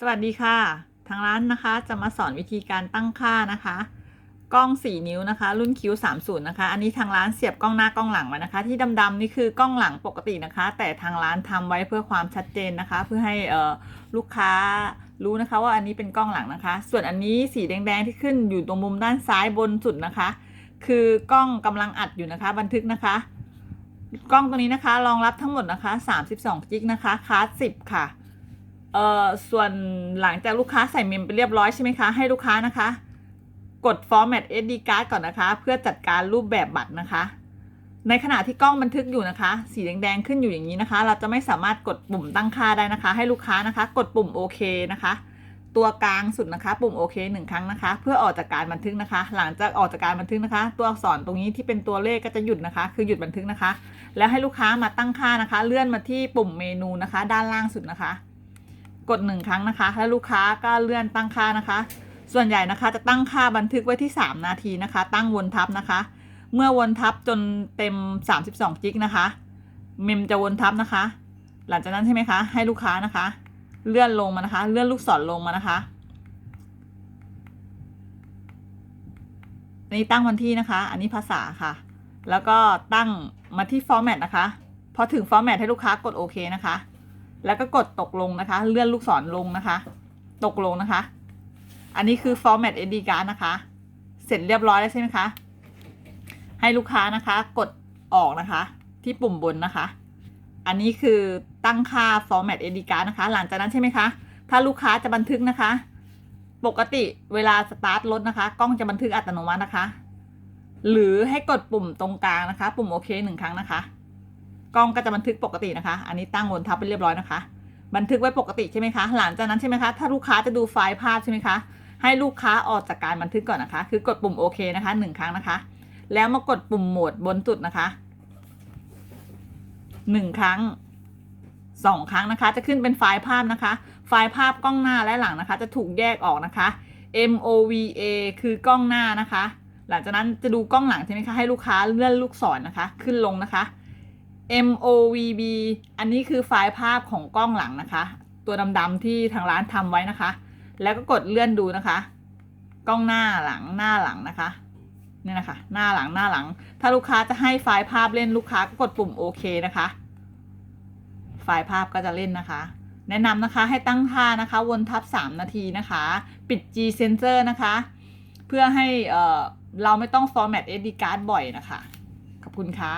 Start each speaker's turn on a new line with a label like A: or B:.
A: สวัสดีค่ะ ทางร้านนะคะจะมาสอนวิธีการตั้งค่านะคะ กล้อง 4 นิ้วนะคะ รุ่น Q30 นะคะ อันนี้ทางร้านเสียบกล้องหน้ากล้องหลังมานะคะ ที่ดำๆนี่คือกล้องหลังปกตินะคะ แต่ทางร้านทำไว้เพื่อความชัดเจนนะคะ เพื่อให้ลูกค้ารู้นะคะว่าอันนี้เป็นกล้องหลังนะคะ ส่วนอันนี้สีแดงๆที่ขึ้นอยู่ตรงมุมด้านซ้ายบนสุดนะคะ คือกล้องกำลังอัดอยู่นะคะ บันทึกนะคะ กล้องตัวนี้นะคะรองรับทั้งหมดนะคะ 32จิกนะคะคลาส10 ค่ะ เอ่อส่วนหลังจากลูกค้าใส่เมมไปเรียบร้อยใช่ไหมคะ ให้ลูกค้านะคะ กด format SD card ก่อนนะคะ เพื่อจัดการรูปแบบบัตรนะคะ ในขณะที่กล้องบันทึกอยู่นะคะ สีแดงๆขึ้นอยู่อย่างนี้นะคะ เราจะไม่สามารถกดปุ่มตั้งค่าได้นะคะ ให้ลูกค้านะคะ กดปุ่มโอเคนะคะ ตัวกลางสุดนะคะ ปุ่มโอเคหนึ่งครั้งนะคะ เพื่อออกจากการบันทึกนะคะ หลังจากออกจากการบันทึกนะคะ ตัวอักษรตรงนี้ที่เป็นตัวเลขก็จะหยุดนะคะ คือหยุดบันทึกนะคะ แล้วให้ลูกค้ามาตั้งค่านะคะ เลื่อนมาที่ปุ่มเมนูนะคะ ด้านล่างสุดนะคะ กดหนึ่งครั้งนะคะแล้วลูกค้าก็เลื่อนตั้งค่านะคะ ส่วนใหญ่นะคะจะตั้งค่าบันทึกไว้ที่ 3 นาทีนะคะ ตั้งวนทับนะคะ เมื่อวนทับจนเต็ม 32จิกนะคะ เมมจะวนทับนะคะ หลังจากนั้นใช่ไหมคะให้ลูกค้านะคะ เลื่อนลงมานะคะ เลื่อนลูกศรลงมานะคะอันนี้ตั้งวันที่นะคะ อันนี้ภาษาค่ะ แล้วก็ตั้งมาที่ format นะคะ พอถึง format ให้ลูกค้ากดโอเคนะคะ แล้วก็กดตกลงนะคะ เลื่อนลูกศรลงนะคะ ตกลงนะคะ อันนี้คือ format SD card นะคะ เสร็จเรียบร้อยแล้วใช่ไหมคะ ให้ลูกค้านะคะ กดออกนะคะ ที่ปุ่มบนนะคะ อันนี้คือตั้งค่า format SD card นะคะ หลังจากนั้นใช่ไหมคะ ถ้าลูกค้าจะบันทึกนะคะ ปกติเวลาสตาร์ทรถนะคะ กล้องจะบันทึกอัตโนมัตินะคะ หรือให้กดปุ่มตรงกลางนะคะ ปุ่มโอเคหนึ่งครั้งนะคะ กล้องก็จะบันทึกปกตินะคะ อันนี้ตั้งวนทับไปเรียบร้อยนะคะ บันทึกไว้ปกติใช่ไหมคะ หลังจากนั้นใช่ไหมคะ ถ้าลูกค้าจะดูไฟล์ภาพใช่ไหมคะ ให้ลูกค้าออกจากการบันทึกก่อนนะคะ คือกดปุ่มโอเคนะคะหนึ่งครั้งนะคะ แล้วมากดปุ่มโหมดบนสุดนะคะหนึ่งครั้งสองครั้งนะคะ จะขึ้นเป็นไฟล์ภาพนะคะ ไฟล์ภาพกล้องหน้าและหลังนะคะ จะถูกแยกออกนะคะ MOVA คือกล้องหน้านะคะ หลังจากนั้นจะดูกล้องหลังใช่ไหมคะ ให้ลูกค้าเลื่อนลูกศรนะคะ ขึ้นลงนะคะ MOVB อันนี้คือไฟล์ภาพของกล้องหลังนะคะ ตัวดำๆที่ทางร้านทำไว้นะคะ แล้วก็กดเลื่อนดูนะคะ กล้องหน้าหลังหน้าหลังนะคะนี่นะคะ หน้าหลังหน้าหลัง ถ้าลูกค้าจะให้ไฟล์ภาพเล่นลูกค้าก็กดปุ่มโอเคนะคะ ไฟล์ภาพก็จะเล่นนะคะ แนะนำนะคะให้ตั้งค่านะคะวนทับ 3 นาทีนะคะ ปิด G sensor นะคะ เพื่อให้เอ่อเราไม่ต้อง format SD card บ่อยนะคะ ขอบคุณค่ะ